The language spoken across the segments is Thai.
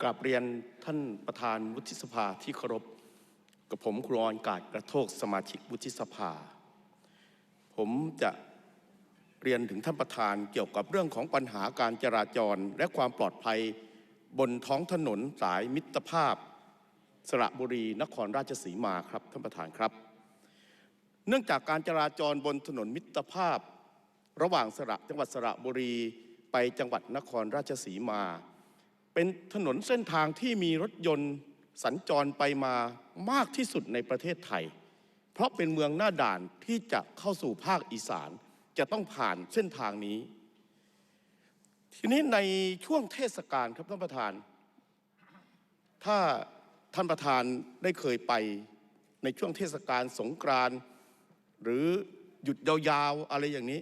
กราบเรียนท่านประธานวุฒิสภาที่เคารพกับผมครูออนกาดกระโทกสมาชิกวุฒิสภา ผมจะเรียนถึงท่านประธานเกี่ยวกับเรื่องของปัญหาการจราจรและความปลอดภัย บนท้องถนนสายมิตรภาพ สระบุรีนครราชสีมาครับท่านประธานครับ เนื่องจากการจราจรบนถนนมิตรภาพ ระหว่างสระจังหวัดสระบุรีไปจังหวัดนครราชสีมา เป็นถนนเส้นทางที่มีรถยนต์สัญจรไปมามากที่สุดในประเทศไทย เพราะเป็นเมืองหน้าด่านที่จะเข้าสู่ภาคอีสาน จะต้องผ่านเส้นทางนี้ ทีนี้ในช่วงเทศกาลครับท่านประธาน ถ้าท่านประธานได้เคยไปในช่วงเทศกาลสงกรานต์หรือหยุดยาวๆอะไรอย่างนี้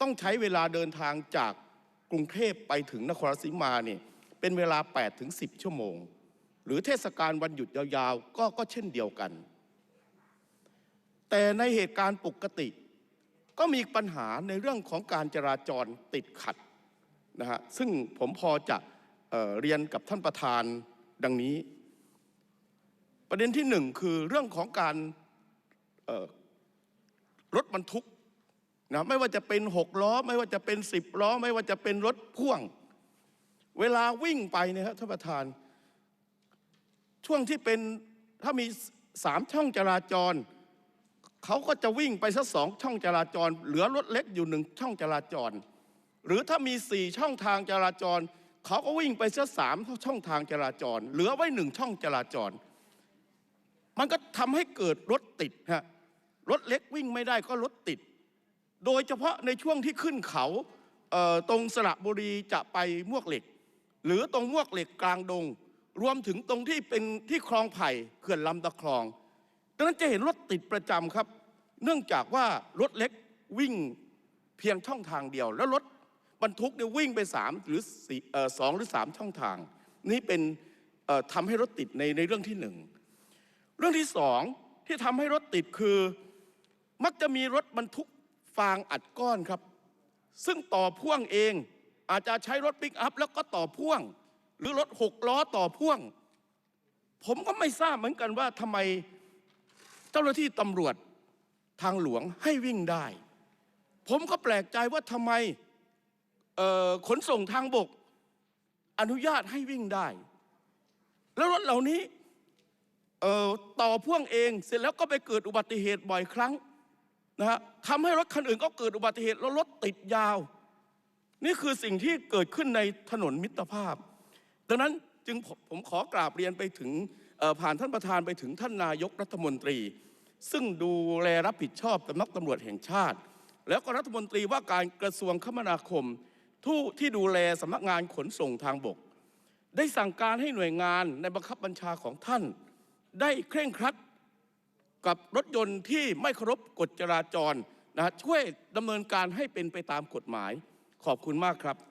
ต้องใช้เวลาเดินทางจากกรุงเทพไปถึงนครราชสีมาเนี่ย เป็นเวลา 8 ถึง 10 ชั่วโมง หรือเทศกาลวันหยุดยาวๆ ก็ก็เช่นเดียวกัน แต่ในเหตุการณ์ปกติ ก็มีปัญหาในเรื่องของการจราจรติดขัดนะฮะซึ่งผมพอจะเออเรียนกับท่านประธานดังนี้ ประเด็นที่หนึ่งคือเรื่องของการรถบรรทุกนะไม่ว่าจะเป็นหกล้อ ไม่ว่าจะเป็นสิบล้อ ไม่ว่าจะเป็นรถพ่วง เวลาวิ่งไปเนี่ยครับท่านประธาน ช่วงที่เป็นถ้ามีสามช่องจราจร เขาก็จะวิ่งไปสักสองช่องจราจร เหลือรถเล็กอยู่หนึ่งช่องจราจร หรือถ้ามีสี่ช่องทางจราจร เขาก็วิ่งไปสักสามช่องทางจราจร เหลือไว้หนึ่งช่องจราจร มันก็ทำให้เกิดรถติดฮะรถเล็กวิ่งไม่ได้ก็รถติด โดยเฉพาะในช่วงที่ขึ้นเขาเตรงสระบุรีจะไปมวกเหล็ก หรือตรงมวกเหล็กกลางดง รวมถึงตรงที่เป็นที่คลองไผ่เขื่อนลำตะคลองดังนั้นจะเห็นรถติดประจำครับ เนื่องจากว่ารถเล็กวิ่งเพียงช่องทางเดียว แล้วรถบรรทุกเนี่ยวิ่งไปสามหรือสองหรือสามช่องทาง นี่เป็นทำให้รถติดในในเรื่องที่หนึ่งเรื่องที่สองที่ทำให้รถติดคือ มักจะมีรถบรรทุกฟางอัดก้อนครับ ซึ่งต่อพ่วงเอง อาจจะใช้รถปิกอัพแล้วก็ต่อพ่วง หรือรถหกล้อต่อพ่วง ผมก็ไม่ทราบเหมือนกันว่าทำไมเจ้าหน้าที่ตำรวจทางหลวงให้วิ่งได้ ผมก็แปลกใจว่าทำไมขนส่งทางบก อนุญาตให้วิ่งได้ แล้วรถเหล่านี้ต่อพ่วงเองเสร็จแล้วก็ไปเกิดอุบัติเหตุบ่อยครั้งนะฮะทำให้รถคันอื่นก็เกิดอุบัติเหตุแล้วรถติดยาว นี่คือสิ่งที่เกิดขึ้นในถนนมิตรภาพ ดังนั้นจึงผมขอกราบเรียนไปถึงผ่านท่านประธานไปถึงท่านนายกรัฐมนตรี ซึ่งดูแลรับผิดชอบสำนักตำรวจแห่งชาติ แล้วก็รัฐมนตรีว่าการกระทรวงคมนาคมทู่ที่ดูแลสำนักงานขนส่งทางบก ได้สั่งการให้หน่วยงานในบังคับบัญชาของท่าน ได้เคร่งครัดกับรถยนต์ที่ไม่เคารพกฎจราจรนะฮะช่วยดำเนินการให้เป็นไปตามกฎหมาย ขอบคุณมากครับ